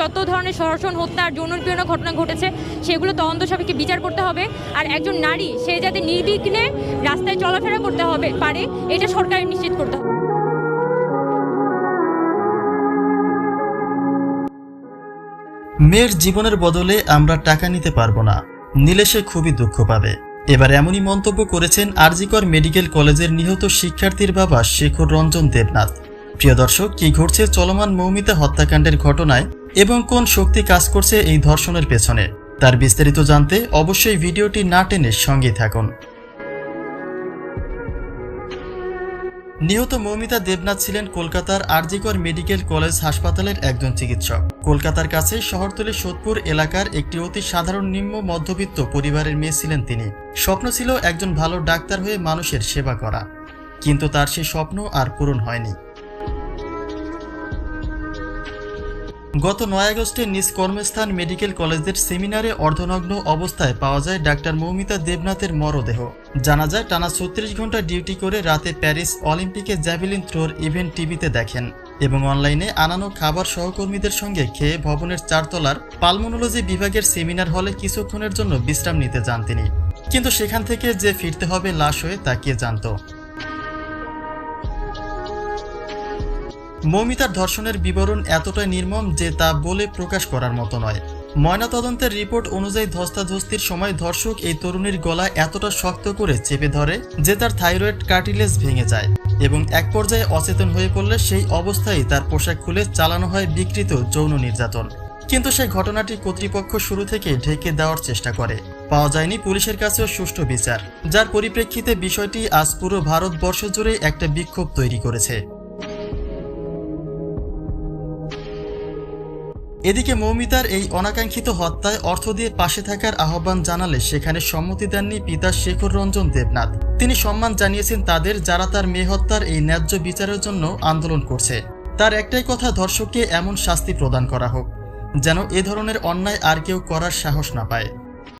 যত ধরনের সহসন হত্যা আর যৌন নিপীড়নের ঘটনা ঘটেছে, সেগুলো তদন্ত সাপেক্ষে বিচার করতে হবে। আর একজন নারী, সে যাতে নির্বিঘ্নে রাস্তায় চলাফেরা করতে হবে, পারে, এটা সরকারের নিশ্চিত করতে হবে। মেয়ের জীবনের বদলে আমরা টাকা নিতে পারব না। নিলে সে খুবই দুঃখ পাবে। এবার এমনই মন্তব্য করেছেন আরজিকর মেডিকেল কলেজের নিহত শিক্ষার্থীর বাবা শেখর রঞ্জন দেবনাথ। প্রিয় দর্শক, কি ঘটছে চলমান মৌমিতা হত্যাকাণ্ডের ঘটনায় এবং কোন শক্তি কাজ করছে এই ধর্ষণের পেছনে, তার বিস্তারিত জানতে অবশ্যই ভিডিওটি না টেনে সঙ্গে থাকুন। নিহত মৌমিতা দেবনাথ ছিলেন কলকাতার আরজিকর মেডিকেল কলেজ হাসপাতালের একজন চিকিৎসক। কলকাতার কাছে শহরতলি সোদপুর এলাকার একটি অতি সাধারণ নিম্ন মধ্যবিত্ত পরিবারের মেয়ে ছিলেন তিনি। স্বপ্ন ছিল একজন ভালো ডাক্তার হয়ে মানুষের সেবা করা। কিন্তু তার সেই স্বপ্ন আর পূরণ হয়নি। গত নয় আগস্টে নিজ কর্মস্থান মেডিকেল কলেজের সেমিনারে অর্ধনগ্ন অবস্থায় পাওয়া যায় ডাক্তার মৌমিতা দেবনাথের মরদেহ। জানা যায়, টানা ছত্রিশ ঘণ্টা ডিউটি করে রাতে প্যারিস অলিম্পিকে জ্যাভেলিন থ্রোর ইভেন্ট টিভিতে দেখেন এবং অনলাইনে আনানো খাবার সহকর্মীদের সঙ্গে খেয়ে ভবনের চারতলার পালমোনোলজি বিভাগের সেমিনার হলে কিছুক্ষণের জন্য বিশ্রাম নিতে যান তিনি। কিন্তু সেখান থেকে যে ফিরতে হবে লাশ হয়ে তা কে জানতো? মৌমিতার ধর্ষণের বিবরণ এতটাই নির্মম যে তা বলে প্রকাশ করার মতো নয়। ময়নাতদন্তের রিপোর্ট অনুযায়ী ধস্তাধস্তির সময় ধর্ষক এই তরুণীর গলা এতটা শক্ত করে চেপে ধরে যে তার থাইরয়েড কার্টিলেজ ভেঙে যায় এবং এক পর্যায়ে অচেতন হয়ে পড়লে সেই অবস্থায় তার পোশাক খুলে চালানো হয় বিকৃত যৌন নির্যাতন। কিন্তু সেই ঘটনাটি কর্তৃপক্ষ শুরু থেকে ঢেকে দেওয়ার চেষ্টা করে। পাওয়া যায়নি পুলিশের কাছেও সুষ্ঠু বিচার, যার পরিপ্রেক্ষিতে বিষয়টি আজ পুরো ভারতবর্ষ জুড়ে একটা বিক্ষোভ তৈরি করেছে। এদিকে মৌমিতার এই অনাকাঙ্ক্ষিত হত্যায় অর্থ দিয়ে পাশে থাকার আহ্বান জানালে সেখানে সম্মতি দেননি পিতা শেখর রঞ্জন দেবনাথ। তিনি সম্মান জানিয়েছেন তাদের যারা তার মেয়ে হত্যার এই ন্যায্য বিচারের জন্য আন্দোলন করছে। তার একটাই কথা, ধর্ষককে এমন শাস্তি প্রদান করা হোক, যেন এ ধরনের অন্যায় আর কেউ করার সাহস না পায়।